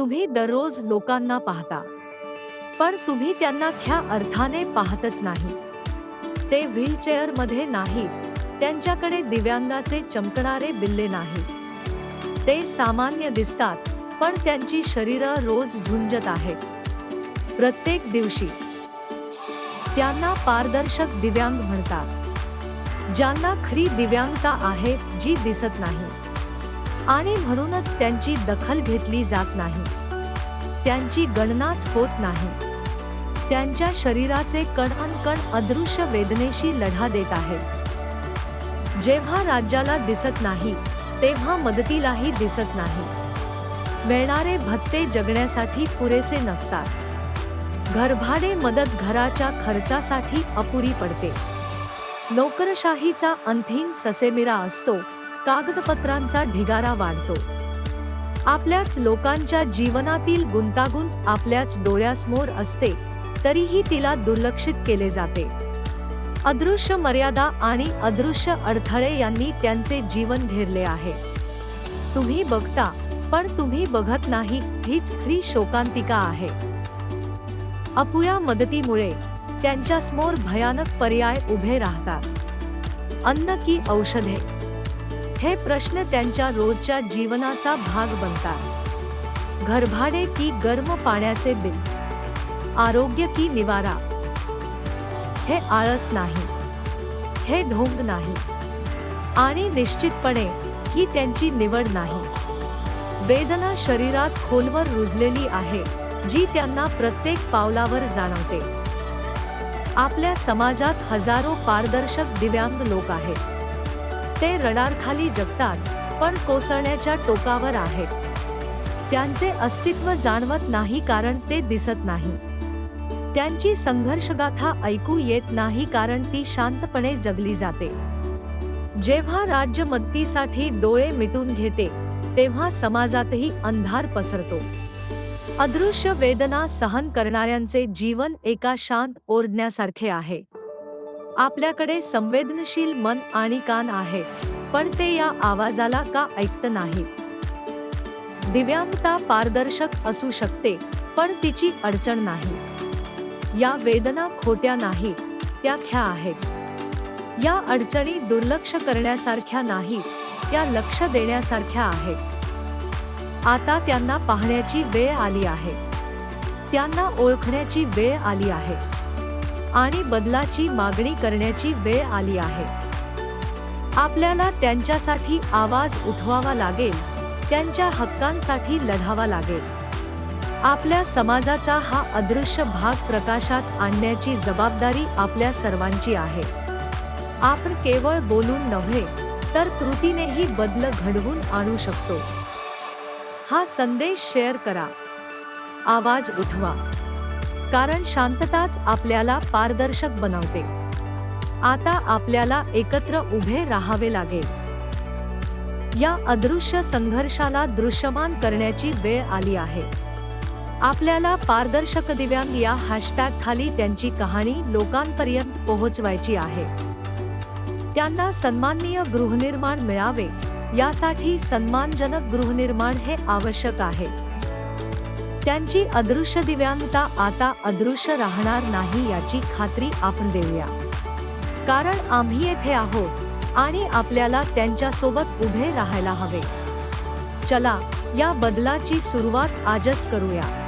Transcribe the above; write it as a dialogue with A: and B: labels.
A: तुम्ही दररोज लोकांना पाहता. पण तुम्ही त्यांना ख्या अर्थाने पाहतच नाही. ते व्हीलचेअरमध्ये नाही नाहीत. त्यांच्याकडे दिव्यांगाचे चमकणारे बिल्ले नाहीत. ते सामान्य दिसतात पण त्यांची शरीरं रोज झुंजत आहेत. प्रत्येक दिवशी त्यांना पारदर्शक दिव्यांग म्हणतात. ज्यांना खरी दिव्यांगता आहे जी दिसत नाही. आणि म्हणूनच त्यांची दखल घेतली जात नाही. त्यांची गणनाच होत नाही. त्यांच्या शरीराचे कण अनकण अदृश्य वेदनेशी लढा देत आहेत जेव्हा राज्याला दिसत नाही तेव्हा मदतीलाही दिसत नाही. मिळणारे भत्ते जगण्यासाठी पुरेसे नसतात. घरभाडे मदत घराच्या खर्चासाठी अपुरी पडते. नोकरशाहीचा अंतिम ससेमिरा असतो. कागदपत्रांचा ढिगारा वाढतो. आपल्याच लोकांच्या जीवनातील गुंतागुंत आपल्याच डोळ्यासमोर असते तरीही तिला दुर्लक्षित केले जाते. अदृश्य मर्यादा आणि अदृश्य अडथळे यांनी त्यांचे जीवन घेरले आहे. तुम्ही बघता पण तुम्ही बघत नाही हीच खरी शोकांतिका आहे. अपुया मदतीमुळे त्यांच्यासमोर भयानक पर्याय उभे राहतात. अन्न की औषधे हे प्रश्न त्यांच्या रोजच्या जीवनाचा भाग बनतात. घरभाडे की गर्म पाण्याचे बिल आरोग्य की निवारा हे आळस नाही हे ढोंग नाही आणि निश्चितपणे ही त्यांची निवड नाही. वेदना शरीरात खोलवर रुजलेली आहे जी त्यांना प्रत्येक पावलावर जाणवते. आपल्या समाजात हजारो पारदर्शक दिव्यांग लोक आहेत. ते रडारखाली जगतात पण कोसळण्याच्या टोकावर आहेत. त्यांचे अस्तित्व जाणवत नाही कारण ते दिसत नाही. त्यांची संघर्षगाथा ऐकू येत नाही कारण ती शांतपणे जगली जाते. जेव्हा राज्य मदतीसाठी डोळे मिटून घेते तेव्हा समाजातही अंधार पसरतो. अदृश्य वेदना सहन करणाऱ्यांचे जीवन एका शांत ओरडण्यासारखे आहे. आपल्याकडे संवेदनशील मन आणि कान आहेत पण ते या आवाजाला का ऐकत नाहीत? दिव्यांगता पारदर्शक असू शकते पण तिची अडचण नाही. या वेदना खोट्या नाहीत त्या ख्या आहेत. या अडचणी दुर्लक्ष करण्यासारख्या नाहीत त्या लक्ष देण्यासारख्या आहेत. आता त्यांना पाहण्याची वेळ आली आहे. त्यांना ओळखण्याची वेळ आली आहे. आणि बदलाची मागणी करण्याची वेळ आली आहे. आपल्याला त्यांच्यासाठी आवाज उठवावा लागेल त्यांच्या हक्कांसाठी लढावा लागेल. आपल्या समाजाचा हा अदृश्य भाग प्रकाशात आणण्याची जबाबदारी आपल्या सर्वांची आहे. आपण केवळ बोलून नव्हे तर कृतीनेही बदल घडवून आणू शकतो. हा संदेश शेअर करा. आवाज उठवा. कारण शांतताच आपल्याला पारदर्शक बनवते. आता आपल्याला एकत्र उभे राहावे लागेल. या अदृश्य संघर्षाला दृश्यमान करण्याची वेळ आली आहे. आपल्याला पारदर्शक दिव्यांग या हॅशटॅग खाली त्यांची कहाणी लोकांपर्यंत पोहोचवायची आहे. त्यांना सन्माननीय गृहनिर्माण मिळावे यासाठी सन्मानजनक गृहनिर्माण हे आवश्यक आहे. त्यांची अदृश्य दिव्यांगता आता अदृश्य राहणार नाही याची खात्री आपण देऊया. कारण आम्ही येथे आहोत आणि आपल्याला त्यांच्यासोबत उभे राहायला हवे. चला या बदलाची सुरुवात आजच करूया.